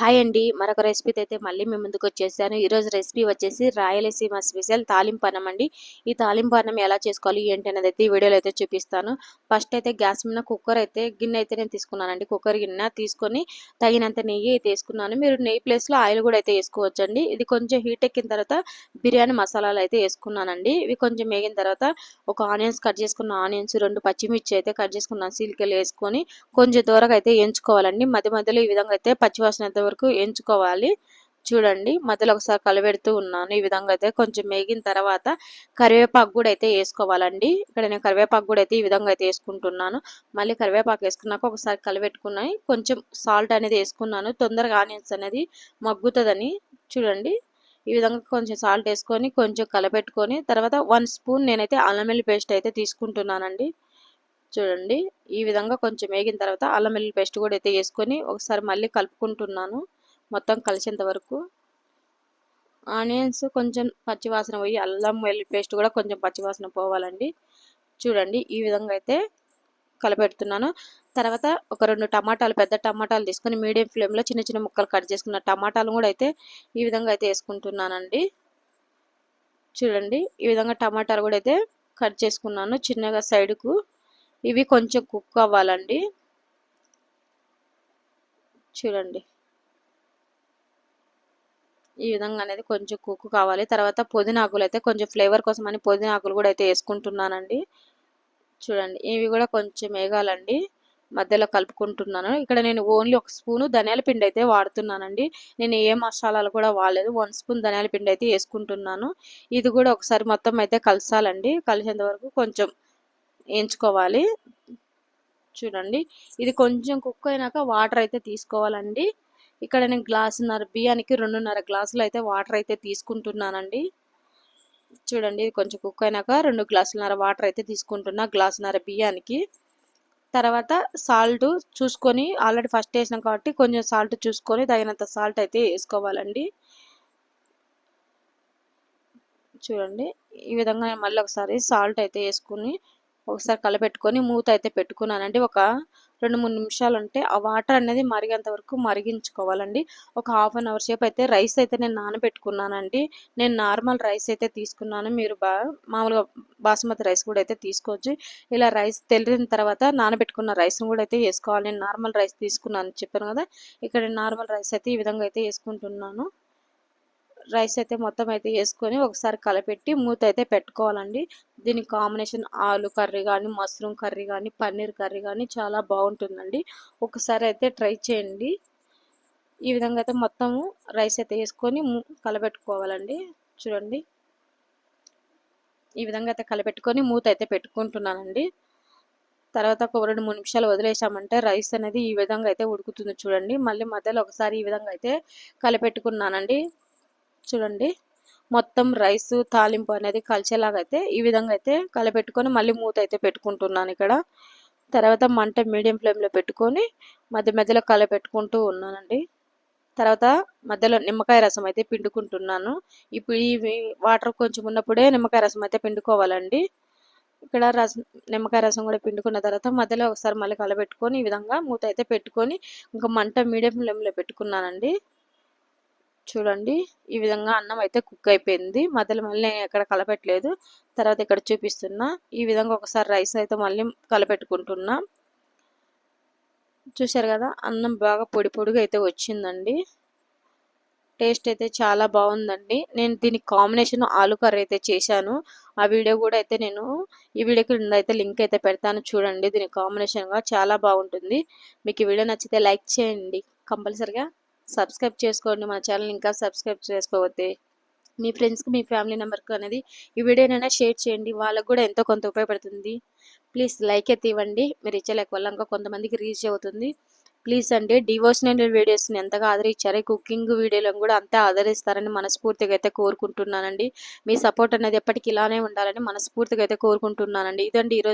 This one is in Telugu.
హాయ్ అండి. మరొక రెసిపీతో అయితే మళ్ళీ మేము ముందుకు వచ్చేసాను. ఈరోజు రెసిపీ వచ్చేసి రాయలసీమ స్పెషల్ తాలింపు అన్నం అండి. ఈ తాలింపు అన్నం ఎలా చేసుకోవాలి ఏంటి అనేది అయితే ఈ వీడియోలో అయితే చూపిస్తాను. ఫస్ట్ అయితే గ్యాస్ మీద కుక్కర్ అయితే గిన్నె అయితే నేను తీసుకున్నానండి. కుక్కర్ గిన్నె తీసుకొని తగినంత నెయ్యి అయితే వేసుకున్నాను. మీరు నెయ్యి ప్లేస్లో ఆయిల్ కూడా అయితే వేసుకోవచ్చు అండి ఇది కొంచెం హీట్ ఎక్కిన తర్వాత బిర్యానీ మసాలాలు అయితే వేసుకున్నానండి. ఇవి కొంచెం వేగిన తర్వాత ఒక ఆనియన్స్ కట్ చేసుకున్న ఆనియన్స్ రెండు పచ్చిమిర్చి అయితే కట్ చేసుకున్న సీలికలు వేసుకొని కొంచెం దూరంగా అయితే వేయించుకోవాలండి. మధ్య మధ్యలో ఈ విధంగా అయితే పచ్చివాసన వరకు ఎంచుకోవాలి. చూడండి మధ్యలో ఒకసారి కలబెడుతూ ఉన్నాను. ఈ విధంగా అయితే కొంచెం మేగిన తర్వాత కరివేపాకు కూడా అయితే వేసుకోవాలండి. ఇక్కడ నేను కరివేపాకు కూడా అయితే ఈ విధంగా అయితే వేసుకుంటున్నాను. మళ్ళీ కరివేపాకు వేసుకున్నాక ఒకసారి కలబెట్టుకున్నాయి. కొంచెం సాల్ట్ అనేది వేసుకున్నాను. తొందరగా ఆనియన్స్ అనేది మగ్గుతుందని చూడండి. ఈ విధంగా కొంచెం సాల్ట్ వేసుకొని కొంచెం కలపెట్టుకొని తర్వాత వన్ స్పూన్ నేనైతే అల్లం పేస్ట్ అయితే తీసుకుంటున్నానండి. చూడండి. ఈ విధంగా కొంచెం వేగిన తర్వాత అల్లం వెల్లుల్లి పేస్ట్ కూడా అయితే వేసుకొని ఒకసారి మళ్ళీ కలుపుకుంటున్నాను మొత్తం కలిసేంత వరకు. ఆనియన్స్ కొంచెం పచ్చివాసన పోయి అల్లం వెల్లుల్లి పేస్ట్ కూడా కొంచెం పచ్చివాసన పోవాలండి. చూడండి ఈ విధంగా అయితే కలపెడుతున్నాను. తర్వాత ఒక రెండు టమాటాలు పెద్ద టమాటాలు తీసుకొని మీడియం ఫ్లేమ్లో చిన్న చిన్న ముక్కలు కట్ చేసుకున్న టమాటాలు కూడా అయితే ఈ విధంగా అయితే వేసుకుంటున్నానండి. చూడండి ఈ విధంగా టమాటాలు కూడా అయితే కట్ చేసుకున్నాను చిన్నగా సైడ్కు. ఇవి కొంచెం కుక్ అవ్వాలండి. చూడండి. ఈ విధంగా అనేది కొంచెం కుక్ కావాలి. తర్వాత పుదీనాకులు అయితే కొంచెం ఫ్లేవర్ కోసం అని పుదీనాకులు కూడా అయితే వేసుకుంటున్నానండి. చూడండి. ఇవి కూడా కొంచెం వేగాలండి. మధ్యలో కలుపుకుంటున్నాను. ఇక్కడ నేను ఓన్లీ ఒక స్పూను ధనియాల పిండి అయితే వాడుతున్నానండి. నేను ఏ మసాలాలు కూడా వాడలేదు. వన్ స్పూన్ ధనియాల పిండి అయితే వేసుకుంటున్నాను. ఇది కూడా ఒకసారి మొత్తం అయితే కలిసాలండి. కలిసేంత వరకు కొంచెం వేయించుకోవాలి. చూడండి. ఇది కొంచెం కుక్ అయినాక వాటర్ అయితే తీసుకోవాలండి. ఇక్కడ నేను గ్లాసున్నర బియ్యానికి రెండున్నర గ్లాసులు అయితే వాటర్ అయితే తీసుకుంటున్నానండి. చూడండి ఇది కొంచెం కుక్ అయినాక రెండు గ్లాసులన్నర వాటర్ అయితే తీసుకుంటున్నా గ్లాసున్నర బియ్యానికి. తర్వాత సాల్ట్ చూసుకొని ఆల్రెడీ ఫస్ట్ వేసినాం కాబట్టి కొంచెం సాల్ట్ చూసుకొని తగినంత సాల్ట్ అయితే వేసుకోవాలండి. చూడండి ఈ విధంగా మళ్ళీ ఒకసారి సాల్ట్ అయితే వేసుకుని ఒకసారి కలపెట్టుకొని మూత అయితే పెట్టుకున్నానండి. ఒక రెండు మూడు నిమిషాలు ఉంటే ఆ వాటర్ అనేది మరిగేంత వరకు మరిగించుకోవాలండి. ఒక హాఫ్ అన్ అవర్ సేపు అయితే రైస్ అయితే నేను నానబెట్టుకున్నానండి. నేను నార్మల్ రైస్ అయితే తీసుకున్నాను. మీరు బా మామూలుగా బాస్మతి రైస్ కూడా అయితే తీసుకోవచ్చు. ఇలా రైస్ తెలిసిన తర్వాత నానబెట్టుకున్న రైస్ని కూడా అయితే వేసుకోవాలి. నేను నార్మల్ రైస్ తీసుకున్నాను చెప్పాను కదా. ఇక్కడ నార్మల్ రైస్ అయితే ఈ విధంగా అయితే వేసుకుంటున్నాను. రైస్ అయితే మొత్తం అయితే వేసుకొని ఒకసారి కలపెట్టి మూత అయితే పెట్టుకోవాలండి. దీనికి కాంబినేషన్ ఆలు కర్రీ కానీ మష్రూమ్ కర్రీ కానీ పన్నీర్ కర్రీ కానీ చాలా బాగుంటుందండి. ఒకసారి అయితే ట్రై చేయండి. ఈ విధంగా అయితే మొత్తము రైస్ అయితే వేసుకొని కలపెట్టుకోవాలండి. చూడండి. ఈ విధంగా అయితే కలపెట్టుకొని మూత అయితే పెట్టుకుంటున్నానండి. తర్వాత ఒక రెండు మూడు నిమిషాలు వదిలేసామంటే రైస్ అనేది ఈ విధంగా అయితే ఉడుకుతుంది చూడండి. మళ్ళీ మధ్యలో ఒకసారి ఈ విధంగా అయితే కలిపెట్టుకున్నానండి. చూడండి. మొత్తం రైస్ తాలింపు అనేది కలిసేలాగా అయితే ఈ విధంగా అయితే కలపెట్టుకొని మళ్ళీ మూత అయితే పెట్టుకుంటున్నాను ఇక్కడ. తర్వాత మంట మీడియం ఫ్లేమ్లో పెట్టుకొని మధ్య మధ్యలో కలపెట్టుకుంటూ ఉన్నానండి. తర్వాత మధ్యలో నిమ్మకాయ రసం అయితే పిండుకుంటున్నాను. ఇప్పుడు ఈ వాటర్ కొంచెం ఉన్నప్పుడే నిమ్మకాయ రసం అయితే పిండుకోవాలండి. ఇక్కడ రసం నిమ్మకాయ రసం కూడా పిండుకున్న తర్వాత మధ్యలో ఒకసారి మళ్ళీ కలపెట్టుకొని ఈ విధంగా మూత అయితే పెట్టుకొని ఇంకా మంట మీడియం ఫ్లేమ్లో పెట్టుకున్నానండి. చూడండి. ఈ విధంగా అన్నం అయితే కుక్ అయిపోయింది. మధ్యలో మళ్ళీ నేను ఎక్కడ కలపెట్టలేదు. తర్వాత ఇక్కడ చూపిస్తున్నా. ఈ విధంగా ఒకసారి రైస్ అయితే మళ్ళీ కలపెట్టుకుంటున్నా. చూసారు కదా? అన్నం బాగా పొడి పొడిగా అయితే వచ్చిందండి. టేస్ట్ అయితే చాలా బాగుందండి. నేను దీనికి కాంబినేషన్ ఆలు కర్రీ అయితే చేశాను. ఆ వీడియో కూడా అయితే నేను ఈ వీడియోకి అయితే లింక్ అయితే పెడతాను. చూడండి దీని కాంబినేషన్గా చాలా బాగుంటుంది. మీకు ఈ వీడియో నచ్చితే లైక్ చేయండి. కంపల్సరిగా సబ్స్క్రైబ్ చేసుకోండి మన ఛానల్ ఇంకా సబ్స్క్రైబ్ చేసుకోవద్దే. మీ ఫ్రెండ్స్కి మీ ఫ్యామిలీ మెంబర్కి అనేది ఈ వీడియోనైనా షేర్ చేయండి. వాళ్ళకు కూడా ఎంతో కొంత ఉపయోగపడుతుంది. ప్లీజ్ లైక్ అయితే ఇవ్వండి. మీరు ఇచ్చలేక వల్ల ఇంకా కొంతమందికి రీచ్ అవుతుంది. ప్లీజ్ అండి డివోషనల్ వీడియోస్ని ఎంతగా ఆదరించారు. కుకింగ్ వీడియోలను కూడా అంతే ఆదరిస్తారని మనస్ఫూర్తిగా అయితే కోరుకుంటున్నానండి. మీ సపోర్ట్ అనేది ఎప్పటికీ ఇలానే ఉండాలని మనస్ఫూర్తిగా అయితే కోరుకుంటున్నానండి. ఇదండి ఈరోజు